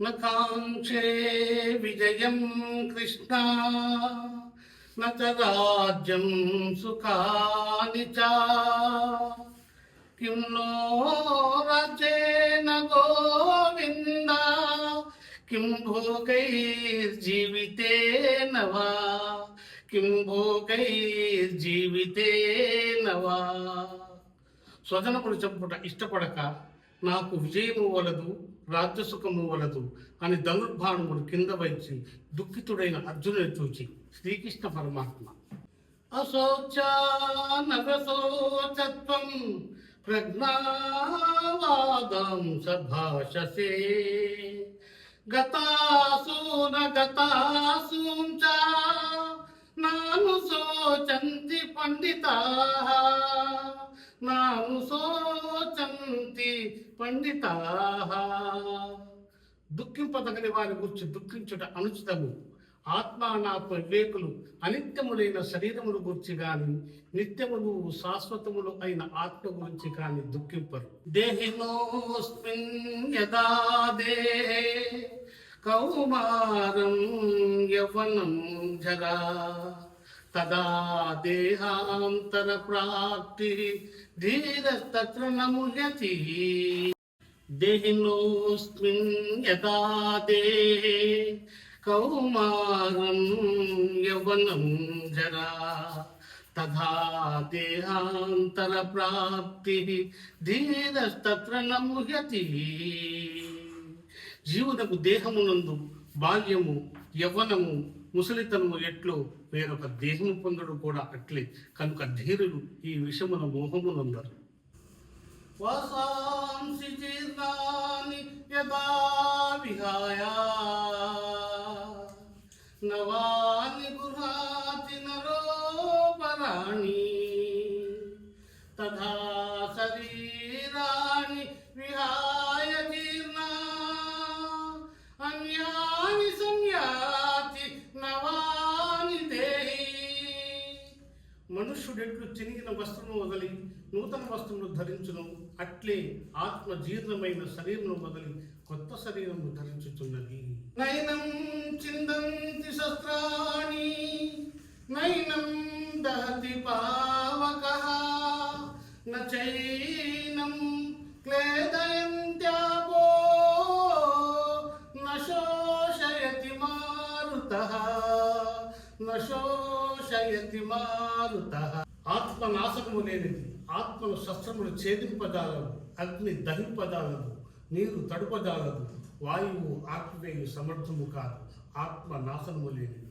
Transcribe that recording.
నాంక్షే విజయం కృష్ణ. నాజ్యం సుఖాని కిం నో రాజ్యేన గోవింద. కిం భోగైర్జీవితేన వా. కిం భోగైర్జీవితేన వా. స్వజనపుడు చెప్పుట ఇష్టపడక నాకు విజయము వలదు రాజ్యసుఖము వలదు అని ధనుర్బాణములు కింద వైచి దుఃఖితుడైన అర్జునుని చూచి శ్రీకృష్ణ పరమాత్మ అశోచానరశోచత్వం ప్రజ్ఞావాదం సభాషసే గతాసూన గతాసూం చ నాను శోచంతి పండితా నాను శోచంతి పండితా దుఃఖింపదగని వారి గురించి దుఃఖించుట అనుచితము. ఆత్మానాత్మ వివేకులు అనిత్యములైన శరీరములు గురించి కాని నిత్యములు శాశ్వతములు అయిన ఆత్మ గురించి కాని దుఃఖింపరు. దేహినోస్మిన్ యదా దేహే కౌమారం యవనం జరా తదా దేహాంతర ప్రాప్తి ధీరస్తత్ర నముహ్యతి దేహినోస్మిన్ యదా దేహే కౌమారం యవనం జరా. తథా దేహాంతర ప్రాప్తి ధీరస్తత్ర నముహ్యతి జీవునకు దేహమునందు బాల్యము యవ్వనము ముసలితనము ఎట్లు వేరొక దేహము పొందుడు కూడా అట్లే. కనుక ధీరులు ఈ విషమున మోహమునందరు. వాసాంసి జీర్ణాని యదా విహాయ. నవాని గృహాతి నరోపరాణి. తథా శరీరాణి విహాయ. మనుష్యుడెట్లు చినిగిన వస్త్రము వదలి నూతన వస్త్రమును ధరించును. అట్లే ఆత్మ జీర్ణమైన శరీరమును వదలి కొత్త శరీరము ధరించుతున్నది నయనం చిందంతి శస్త్రాణి నైనం దహతి పావక. నైనం క్లేదయంత్యాపో నశోషయతి మారుత. శయంతి మారుత ఆత్మ నాశకము లేనిది ఆత్మను శస్త్రములు ఛేదింపజాలదు అగ్ని దహింపజాలదు నీరు తడుపజాలదు వాయువు ఆత్మవేయు సమర్థము కాదు ఆత్మ నాశనము లేనిది.